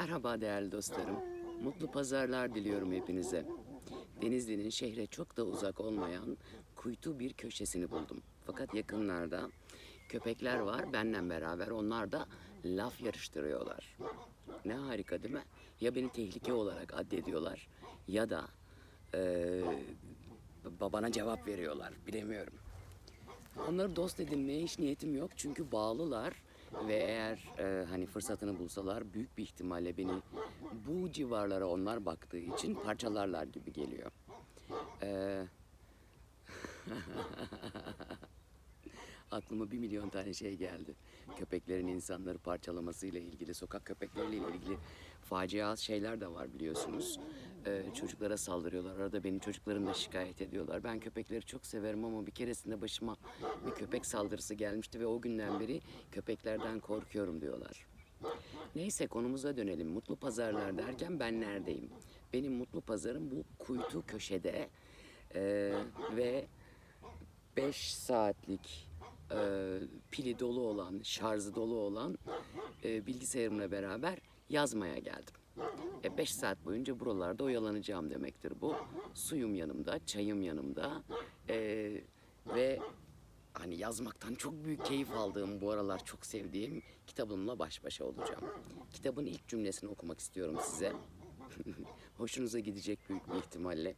Merhaba değerli dostlarım. Mutlu pazarlar diliyorum hepinize. Denizli'nin şehre çok da uzak olmayan kuytu bir köşesini buldum. Fakat yakınlarda köpekler var benimle beraber. Onlar da laf yarıştırıyorlar. Ne harika değil mi? Ya beni tehlike olarak addediyorlar ya da eee babana cevap veriyorlar. Bilemiyorum. Onları dost edinmeye hiç niyetim yok çünkü bağlılar ve eğer e, hani fırsatını bulsalar büyük bir ihtimalle beni bu civarlara onlar baktığı için parçalarlar gibi geliyor. E, aklıma bir milyon tane şey geldi. Köpeklerin insanları parçalamasıyla ilgili, sokak köpekleriyle ilgili facia şeyler de var biliyorsunuz. Ee, çocuklara saldırıyorlar. Arada benim çocuklarım da şikayet ediyorlar. Ben köpekleri çok severim ama bir keresinde başıma bir köpek saldırısı gelmişti ve o günden beri köpeklerden korkuyorum diyorlar. Neyse konumuza dönelim. Mutlu pazarlar derken ben neredeyim? Benim mutlu pazarım bu kuytu köşede Ee, ve 5 saatlik e, pili dolu olan, şarjı dolu olan e, bilgisayarımla beraber yazmaya geldim. 5 saat boyunca buralarda oyalanacağım demektir bu. Suyum yanımda, çayım yanımda e, ve hani yazmaktan çok büyük keyif aldığım bu aralar çok sevdiğim kitabımla baş başa olacağım. Kitabın ilk cümlesini okumak istiyorum size. Hoşunuza gidecek büyük bir ihtimalle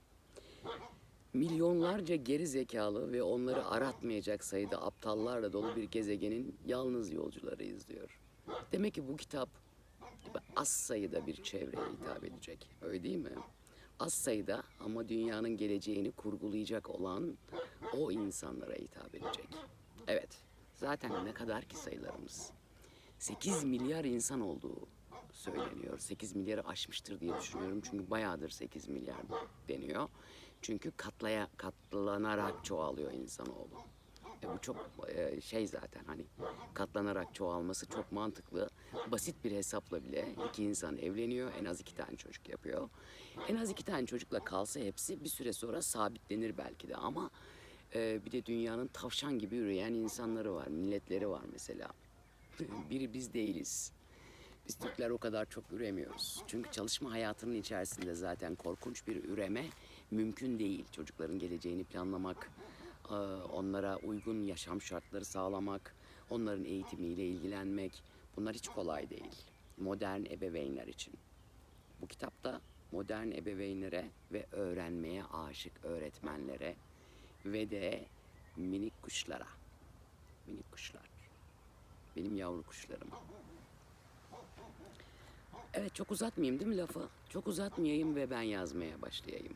milyonlarca geri zekalı ve onları aratmayacak sayıda aptallarla dolu bir gezegenin yalnız yolcularıyız diyor. Demek ki bu kitap az sayıda bir çevreye hitap edecek. Öyle değil mi? Az sayıda ama dünyanın geleceğini kurgulayacak olan o insanlara hitap edecek. Evet. Zaten ne kadar ki sayılarımız. 8 milyar insan olduğu söyleniyor. 8 milyarı aşmıştır diye düşünüyorum. Çünkü bayağıdır 8 milyar deniyor. Çünkü katlaya katlanarak çoğalıyor insanoğlu. E bu çok e, şey zaten hani katlanarak çoğalması çok mantıklı. Basit bir hesapla bile iki insan evleniyor, en az iki tane çocuk yapıyor. En az iki tane çocukla kalsa hepsi bir süre sonra sabitlenir belki de ama e, bir de dünyanın tavşan gibi üreyen insanları var, milletleri var mesela. Biri biz değiliz. Biz Türkler o kadar çok üremiyoruz. Çünkü çalışma hayatının içerisinde zaten korkunç bir üreme mümkün değil. Çocukların geleceğini planlamak, e, onlara uygun yaşam şartları sağlamak, onların eğitimiyle ilgilenmek bunlar hiç kolay değil. Modern ebeveynler için. Bu kitapta modern ebeveynlere ve öğrenmeye aşık öğretmenlere ve de minik kuşlara. Minik kuşlar. Benim yavru kuşlarım. Evet çok uzatmayayım değil mi lafı? Çok uzatmayayım ve ben yazmaya başlayayım.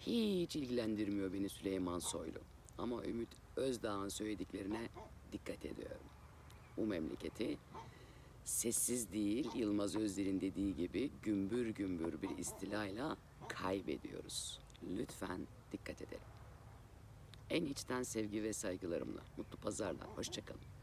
Hiç ilgilendirmiyor beni Süleyman Soylu. Ama Ümit Özdağ'ın söylediklerine dikkat ediyorum. Bu memleketi sessiz değil Yılmaz Özdel'in dediği gibi gümbür gümbür bir istilayla kaybediyoruz. Lütfen dikkat edelim. En içten sevgi ve saygılarımla. Mutlu pazarlar. Hoşçakalın.